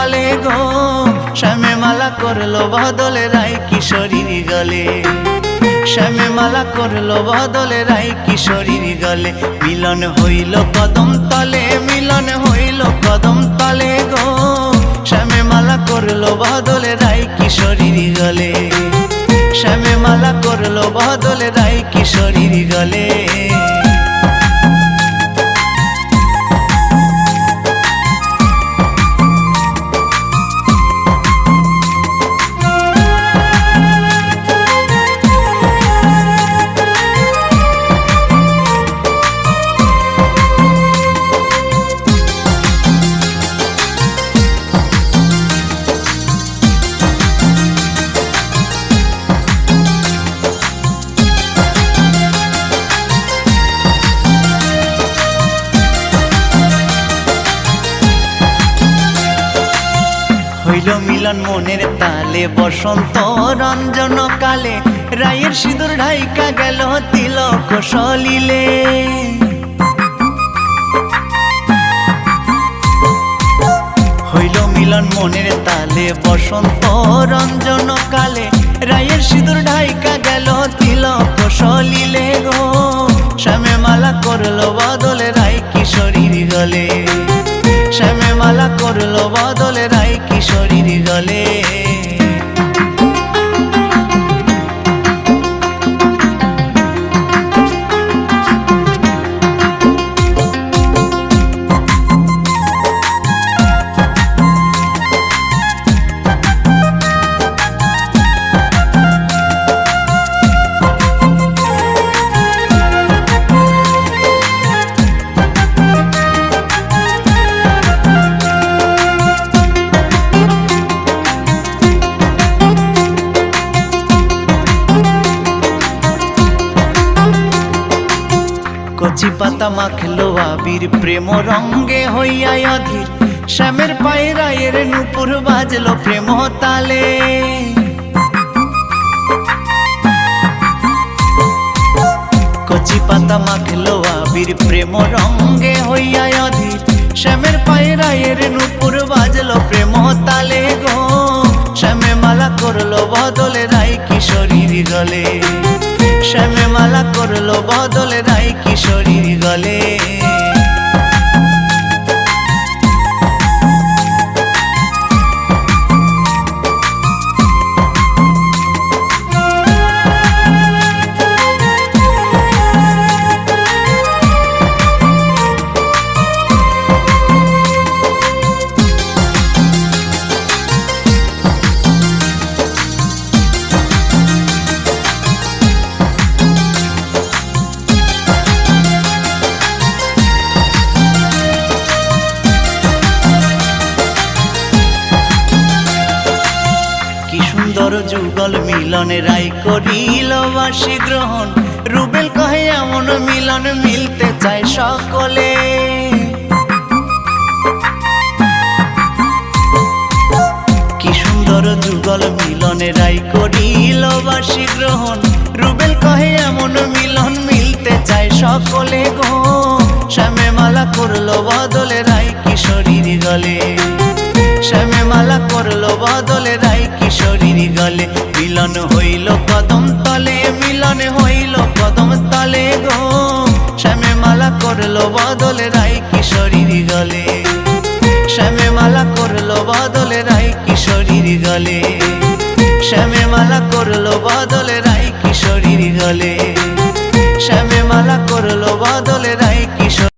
তলে গো। শ্যামে মালা করল বদলে রাই কিশোরীর গলে। শ্যামে মালা করল বদলে রাই কিশোরীর গলে। মিলন হইল কদম তলে, মিলন হইল কদম তলে গো। শ্যামে মালা করল বদলে রাই কিশোরীর গলে। শ্যামে মালা করল বদলে রাই কিশোরীর গলে। হইল মিলন মনের তালে, বসন্ত রঞ্জন কালে, রায়ের সিঁদুর ঢাইকা গেল তিলক সলিলে। হইল মিলন মনের তালে, বসন্ত রঞ্জন কচি পাতা মাখলো আবির প্রেম রঙ্গে হইয়া অধীর। শ্যামের পায়ে রায়ের নুপুর বাজলো প্রেম তালে। কচি পাতা মাখলো আবির প্রেম রঙ্গে হইয়া অধীর। শ্যামের পায়ে রায়ের নুপুর বাজলো প্রেম তালে গো। শ্যামে মালা করল বদলে রাই কিশোরীর গলে। করল বদলে রাই কিশোরীর গলে। সুন্দর যুগল মিলনে রাই করিল বাসি গ্রহণ। রুবেল কহে, এমন মিলন মিলতে চায় সকলে। কি সুন্দর যুগল মিলনে রাই করিল বাসি গ্রহণ। রুবেল কহে, এমন মিলন মিলতে চায় সকলে গো। শ্যামে মালা করল বদলে রাই কিশোরীর গলে। শ্যামে মালা করল বদলে, রাই কিশোরীর গলে মিলন হইল কদম তলে, মিলন হইল কদম তলে গো। শ্যামে মালা করল বদলে, রাই কিশোরীর গলে। শ্যামে মালা করল বদলে, রাই কিশোরীর গলে। শ্যামে মালা করল বদলে, রাই কিশোরীর গলে। শ্যামে মালা করল বদলে, রাই কিশোর